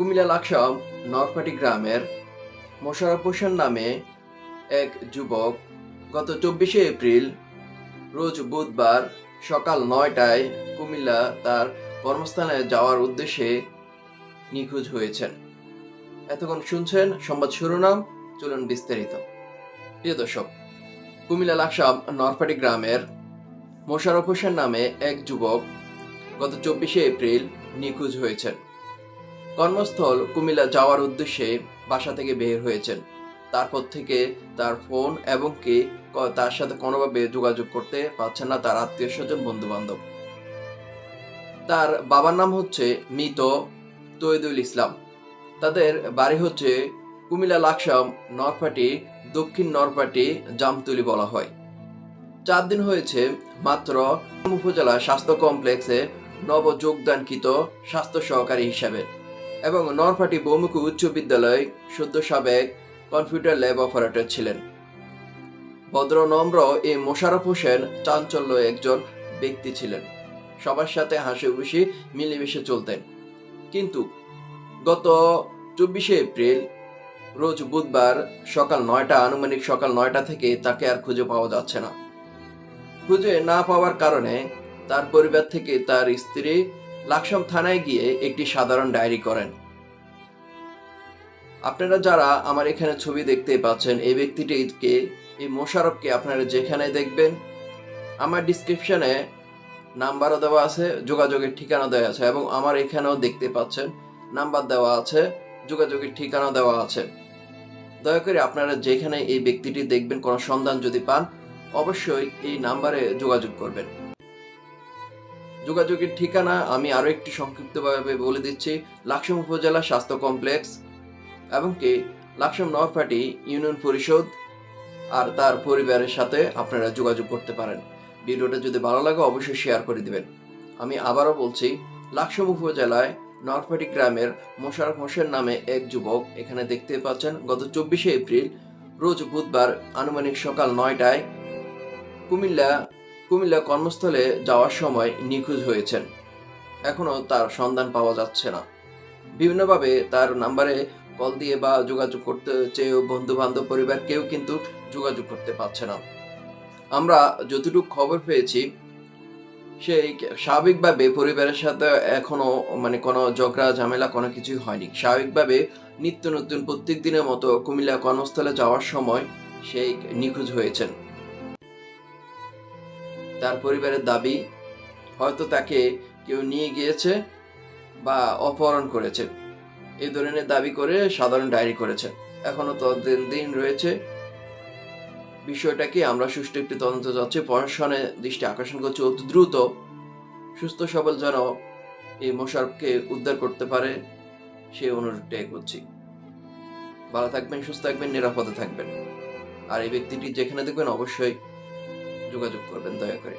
কুমিল্লা লাকসাম নরপাটি গ্রামের মোশারফ হোসেন নামে এক যুবক গত চব্বিশে এপ্রিল, রোজ বুধবার সকাল নয়টায় কুমিল্লা তার কর্মস্থানে যাওয়ার উদ্দেশ্যে নিখোঁজ হয়েছেন। এতক্ষণ শুনছেন সংবাদ শিরোনাম, চলুন বিস্তারিত। প্রিয় দর্শক, কুমিল্লা লাকসাম নরপাটি গ্রামের মোশারফ হোসেন নামে এক যুবক গত চব্বিশে এপ্রিল নিখোঁজ হয়েছেন। কর্মস্থল কুমিল্লা যাওয়ার উদ্দেশ্যে বাসা থেকে বের হয়েছেন। তারপর থেকে তার ফোন এবং কি তার সাথে কোনোভাবে যোগাযোগ করতে পারছেন না তার আত্মীয় স্বজন বন্ধু বান্ধব তার বাবার নাম হচ্ছে মৃত তৈদুল ইসলাম। তাদের বাড়ি হচ্ছে কুমিল্লা লাকসাম নরপাটি দক্ষিণ নরপাটি জামতুলি বলা হয়। চার দিন হয়েছে মাত্র উপজেলা স্বাস্থ্য কমপ্লেক্সে নব যোগদানকৃত স্বাস্থ্য সহকারী হিসাবে। এবং নরপাটি বহুমুখী উচ্চ বিদ্যালয় সদ্য সাবেক কম্পিউটার ল্যাব অপারেটর ছিলেন। ভদ্র নম্র এই মোশারফ হোসেন চাঞ্চল্য একজন ব্যক্তি ছিলেন। সবার সাথে হাসি খুশি মিলেমিশে চলতেন। কিন্তু গত চব্বিশে এপ্রিল, রোজ বুধবার সকাল নয়টা, আনুমানিক সকাল নয়টা থেকে তাকে আর খুঁজে পাওয়া যাচ্ছে না। খুঁজে না পাওয়ার কারণে তার পরিবার থেকে তার স্ত্রী লাকসাম থানায় গিয়ে একটি সাধারণ ডায়েরি করেন। আপনারা যারা আমার এখানে ছবি দেখতে পাচ্ছেন, এই ব্যক্তিটিকে, এই মোশারফকে আপনারা যেখানে দেখবেন, আমার ডিসক্রিপশনে নাম্বারও দেওয়া আছে, যোগাযোগের ঠিকানা দেওয়া আছে এবং আমার এখানেও দেখতে পাচ্ছেন, নাম্বার দেওয়া আছে, যোগাযোগের ঠিকানা দেওয়া আছে। দয়া করে আপনারা যেখানে এই ব্যক্তিটি দেখবেন, কোনো সন্ধান যদি পান, অবশ্যই এই নাম্বারে যোগাযোগ করবেন। যোগাযোগের ঠিকানা আমি আরও একটি সংক্ষিপ্তভাবে বলে দিচ্ছি, লাকসাম উপজেলা স্বাস্থ্য কমপ্লেক্স এবং কি, লাকসাম নরপাটি ইউনিয়ন পরিষদ আর তার পরিবারের সাথে আপনারা যোগাযোগ করতে পারেন। ভিডিওটা যদি ভালো লাগে অবশ্যই শেয়ার করে দিবেন। আমি আবারও বলছি, লাকসাম উপজেলায় নরপাটি গ্রামের মোশারফ হোসেন নামে এক যুবক এখানে দেখতে পাচ্ছেন, গত চব্বিশে এপ্রিল, রোজ বুধবার আনুমানিক সকাল নয়টায় কুমিল্লা কুমিল্লা কর্মস্থলে যাওয়ার সময় নিখোঁজ হয়েছেন। এখনও তার সন্ধান পাওয়া যাচ্ছে না। বিভিন্নভাবে তার নাম্বারে কল দিয়ে বা যোগাযোগ করতে চেয়েও বন্ধু বান্ধব পরিবার কেউ কিন্তু যোগাযোগ করতে পারছে না। আমরা যতটুকু খবর পেয়েছি, সেই স্বাভাবিকভাবে পরিবারের সাথে এখনও মানে কোনো ঝগড়া, ঝামেলা কোনো কিছুই হয়নি। স্বাভাবিকভাবে নিত্য নতুন প্রত্যেক দিনের মতো কুমিল্লা কর্মস্থলে যাওয়ার সময় সেই নিখোঁজ হয়েছেন। তার পরিবারের দাবি, হয়তো তাকে কেউ নিয়ে গিয়েছে বা অপহরণ করেছে। এই ধরনের দাবি করে সাধারণ ডায়েরি করেছে। এখনও তদন্ত দিন রয়েছে। বিষয়টাকে আমরা সুষ্ঠু একটি তদন্ত যাচ্ছে প্রশাসনের দৃষ্টি আকর্ষণ করছে। অতি দ্রুত সুস্থ সবল যেন এই মোশারফকে উদ্ধার করতে পারে সেই অনুরোধটাই করছি। ভালো থাকবেন, সুস্থ থাকবেন, নিরাপদে থাকবেন। আর এই ব্যক্তিটি যেখানে দেখবেন, অবশ্যই যোগাযোগ করবেন দয়া করে।